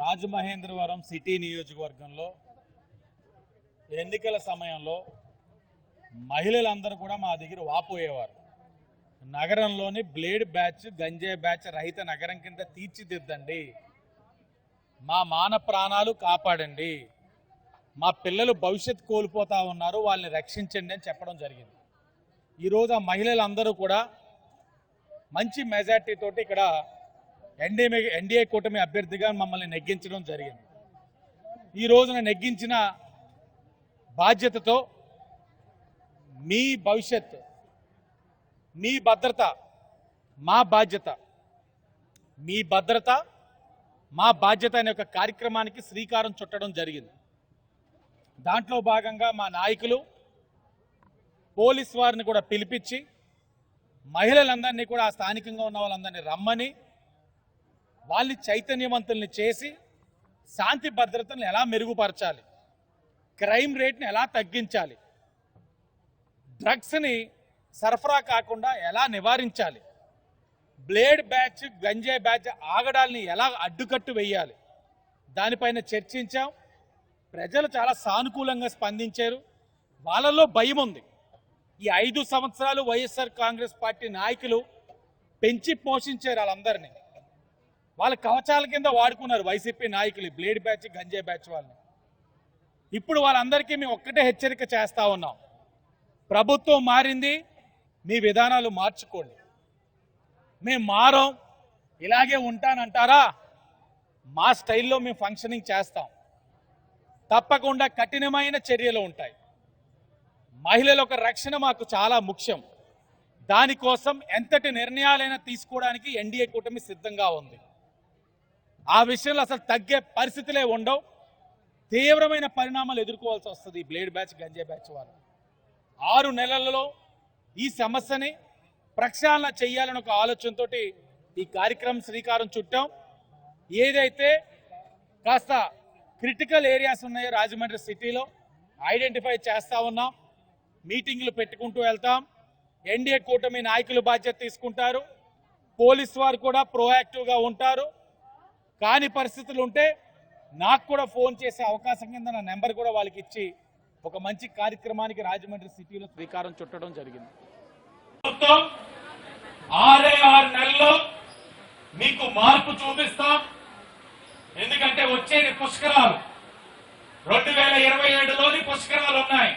Rajamahendravaram city నియోజకవర్గంలో ఎన్నికల సమయంలో మహిళలందరూ కూడా మా దగ్గర వాపోయేవారు. నగరంలోని బ్లేడ్ బ్యాచ్ గంజే బ్యాచ్ రహిత నగరం కింద తీర్చిదిద్దండి. మా మాన ప్రాణాలు కాపాడండి. మా పిల్లలు భవిష్యత్ కోల్పోతా ఉన్నారు వాళ్ళని రక్షించండి అని చెప్పడం జరిగింది. ఈరోజు ఆ మహిళలందరూ కూడా మంచి మెజార్టీతోటి ఇక్కడ ఎన్డీఏ ఎన్డీఏ కూటమి అభ్యర్థిగా మమ్మల్ని నెగ్గించడం జరిగింది. ఈ రోజున నెగ్గించిన బాధ్యతతో మీ భవిష్యత్ మీ భద్రత మా బాధ్యత మీ భద్రత మా బాధ్యత అనే ఒక కార్యక్రమానికి శ్రీకారం చుట్టడం జరిగింది. దాంట్లో భాగంగా మా నాయకులు పోలీస్ వారిని కూడా పిలిపించి మహిళలందరినీ కూడా ఆ స్థానికంగా ఉన్న వాళ్ళందరినీ రమ్మని వాళ్ళని చైతన్యవంతుల్ని చేసి శాంతి భద్రతను ఎలా మెరుగుపరచాలి? క్రైమ్ రేట్ని ఎలా తగ్గించాలి? డ్రగ్స్ని సరఫరా కాకుండా ఎలా నివారించాలి? బ్లేడ్ బ్యాచ్ గంజే బ్యాచ్ ఆగడాల్ని ఎలా అడ్డుకట్టు వేయాలి? దానిపైన చర్చించాం. ప్రజలు చాలా సానుకూలంగా స్పందించారు. వాళ్ళలో భయం ఉంది. ఈ ఐదు సంవత్సరాలు వైఎస్ఆర్ కాంగ్రెస్ పార్టీ నాయకులు పెంచి పోషించారు వాళ్ళందరినీ. వాళ్ళ కవచాల కింద వాడుకున్నారు వైసీపీ నాయకులు ఈ బ్లేడ్ బ్యాచ్ గంజే బ్యాచ్ వాళ్ళని. ఇప్పుడు వాళ్ళందరికీ మేము ఒక్కటే హెచ్చరిక చేస్తా ఉన్నాం. ప్రభుత్వం మారింది మీ విధానాలు మార్చుకోండి. మేము మారం ఇలాగే ఉంటానంటారా? మా స్టైల్లో మేము ఫంక్షనింగ్ చేస్తాం. తప్పకుండా కఠినమైన చర్యలు ఉంటాయి. మహిళల ఒక రక్షణ మాకు చాలా ముఖ్యం. దానికోసం ఎంతటి నిర్ణయాలైనా తీసుకోవడానికి ఎన్డీఏ కూటమి సిద్ధంగా ఉంది. ఆ విషయంలో అసలు తగ్గే పరిస్థితులే ఉండవు. తీవ్రమైన పరిణామాలు ఎదుర్కోవాల్సి వస్తుంది ఈ బ్లేడ్ బ్యాచ్ గంజే బ్యాచ్ వాళ్ళు. ఆరు నెలలలో ఈ సమస్యని ప్రక్షాళన చేయాలని ఒక ఆలోచనతో ఈ కార్యక్రమం శ్రీకారం చుట్టాం. ఏదైతే కాస్త క్రిటికల్ ఏరియాస్ ఉన్నాయో రాజమండ్రి సిటీలో ఐడెంటిఫై చేస్తూ ఉన్నాం. మీటింగ్లు పెట్టుకుంటూ వెళ్తాం. ఎన్డీఏ కూటమి నాయకులు బాధ్యత తీసుకుంటారు. పోలీస్ వారు కూడా ప్రోయాక్టివ్గా ఉంటారు. కాని పరిస్థితులు ఉంటే నాకు కూడా ఫోన్ చేసే అవకాశం కింద నా నెంబర్ కూడా వాళ్ళకి ఇచ్చి ఒక మంచి కార్యక్రమానికి రాజమండ్రి సిటీలో శ్రీకారం చుట్టడం జరిగింది. మొత్తం ఆరే ఆరు నెలల్లో మీకు మార్పు చూపిస్తాం. ఎందుకంటే వచ్చేది పుష్కరాలు. రెండు వేల ఇరవై ఏడులోని పుష్కరాలు ఉన్నాయి.